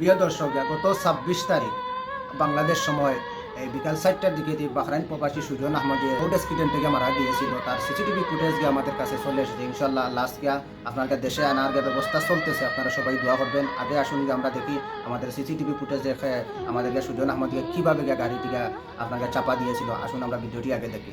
প্রিয় দর্শক গত ছাব্বিশ তারিখ, বাংলাদেশ সময়, এই বিকাল চারটার দিকে বাহরাইন প্রবাসী সুজন আহমদ রোড অ্যাক্সিডেন্ট থেকে মারা গিয়েছিল। তার সিসিটিভি ফুটেজ গিয়ে আমাদের কাছে চলে এসেছে ইনশাল্লাহ লাস্ট গিয়া আপনাদের দেশে আনার যে ব্যবস্থা চলতেছে, আপনারা সবাই দোয়া করবেন। আগে আসুন গিয়ে আমরা দেখি আমাদের সিসিটিভি ফুটেজ দেখে আমাদেরকে সুজন আহমদকে কীভাবে গিয়ে গাড়িটিকে আপনাকে চাপা দিয়েছিল। আসুন আমরা ভিডিওটি আগে দেখি।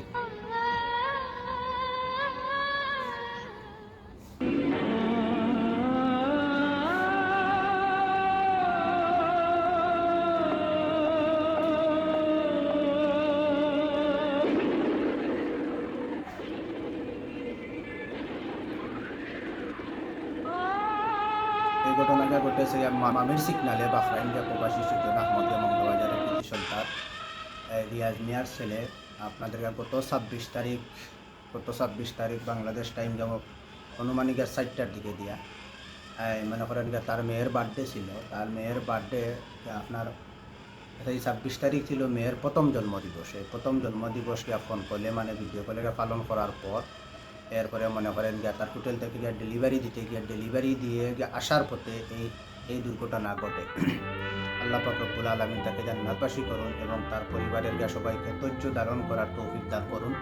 এই ঘটনাটা ঘটেছে মামির সিগনালে বাহরাইন যে প্রবাসী সুজন আহমদ যে মঙ্গলবাজারের কৃতি সন্তান রিয়াজ মিয়ার ছেলে আপনাদেরকে গত ছাব্বিশ তারিখ গত ছাব্বিশ তারিখ বাংলাদেশ টাইম যেমন অনুমানিক চারটার দিকে দিয়া। মনে করেন তার মেয়ের বার্থডে ছিল তার মেয়ের বার্থডে আপনার এই ছাব্বিশ তারিখ ছিল মেয়ের প্রথম জন্মদিবস। এই প্রথম জন্মদিবসকে ফোন করলে মানে ভিডিও কলে পালন করার পর এরপরে মনে করেন গিয়া তার হোটেল থেকে গিয়া ডেলিভারি দিতে গিয়ে ডেলিভারি দিয়ে গিয়ে আসার পথে এই এই দুর্ঘটনা ঘটে। আল্লাহ পাকরুল আলমিন তাকে জান্নাতবাসী করুন এবং তার পরিবারের গিয়া সবাইকে ধৈর্য ধারণ করার তৌফিক দান করুন।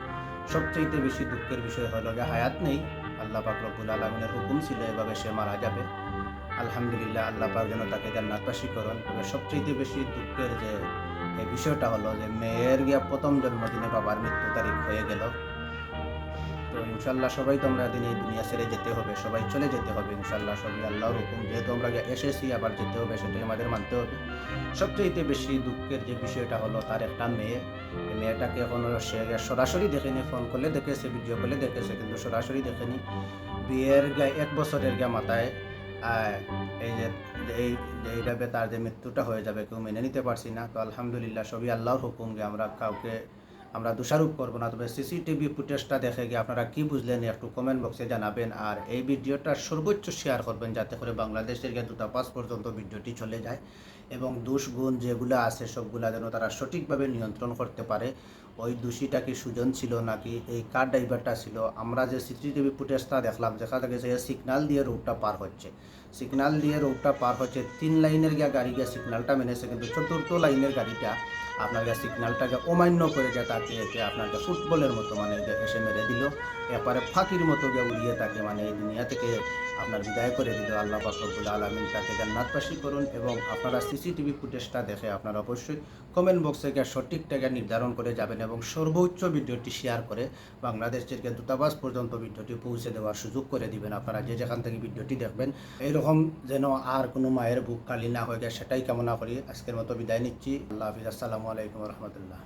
সবচেয়ে বেশি দুঃখের বিষয় হলো যে হায়াত নেই। আল্লাহ পাকরুল আলমিনের হুকুম ছিল এভাবে সে মারা যাবে। আলহামদুলিল্লাহ আল্লাহ পাক যেন তাকে জান্নাতবাসী করুন। তবে সবচেয়ে বেশি দুঃখের যে বিষয়টা হলো যে মেয়ের গিয়া প্রথম জন্মদিনে বাবার মৃত্যু তারিখ হয়ে গেল। তো ইনশাল্লাহ সবাই তো আমরা দিন এই দুনিয়া ছেড়ে যেতে হবে, সবাই চলে যেতে হবে ইনশাল্লাহ সবই আল্লাহর হুকুম। যেহেতু আমরা এসেছি, আবার যেতে হবে, সেটাই আমাদের মানতে হবে। সবচেয়ে বেশি দুঃখের যে বিষয়টা হলো, তার একটা মেয়ে। মেয়েটাকে এখনও সে সরাসরি দেখেনি ফোন করলে দেখেছে ভিডিও করলে দেখেছে, কিন্তু সরাসরি দেখেনি। বিয়ের গায়ে এক বছরের গা মাথায়। এই যে, এই, এইভাবে তার যে মৃত্যুটা হয়ে যাবে, কেউ মেনে নিতে পারছি না। তো আলহামদুলিল্লাহ, সবই আল্লাহর হুকুম যে আমরা কাউকে আমরা দোষারোপ করব না, তবে সিসিটিভি ফুটেজটা দেখে গিয়ে আপনারা কি বুঝলেন একটু কমেন্ট বক্সে জানাবেন। আর এই ভিডিওটা সর্বোচ্চ শেয়ার করবেন যাতে করে বাংলাদেশের গিয়ে দূতাবাস পর্যন্ত ভিডিওটি চলে যায় এবং দোষগুণ যেগুলো আছে সবগুলা যেন তারা সঠিকভাবে নিয়ন্ত্রণ করতে পারে। ওই দোষীটা কি সুজন ছিল নাকি এই কার ড্রাইভারটা ছিল? আমরা যে সিসিটিভি ফুটেজটা দেখলাম, দেখা গেছে যে সিগনাল দিয়ে রোডটা পার হচ্ছে। সিগনাল দিয়ে রোডটা পার হচ্ছে, তিন লাইনের গিয়া গাড়ি গিয়ে সিগনালটা মেনেছে, কিন্তু চতুর্থ লাইনের গাড়িটা আপনার গিয়া সিগনালটাকে অমান্য করে যে তাকে যে আপনাকে ফুটবলের মতো মানে এসে মেরে দিল। এরপরে ফাঁকির মতো গিয়ে উড়িয়ে তাকে মানে এই দুনিয়া থেকে আপনার বিদায় করে দিল। আল্লাহ বাকরবুল আলমিন তাকে জান্নাতবাসী করুন এবং আপনারা সিসিটিভি ফুটেজটা দেখে আপনারা অবশ্যই কমেন্ট বক্সে গিয়ে সঠিকটাকে নির্ধারণ করে যাবেন এবং সর্বোচ্চ ভিডিওটি শেয়ার করে বাংলাদেশের দূতাবাস পর্যন্ত ভিডিওটি পৌঁছে দেওয়ার সুযোগ করে দিবেন আপনারা। যে যেখান থেকে ভিডিওটি দেখবেন, এইরকম যেন আর কোনো মায়ের বুক খালি না হয়ে যায়, সেটাই কামনা করি। আজকের মতো বিদায় নিচ্ছি। আল্লাহ হাফিজ। আসসালামু আলাইকুম রহমতুল্লাহ।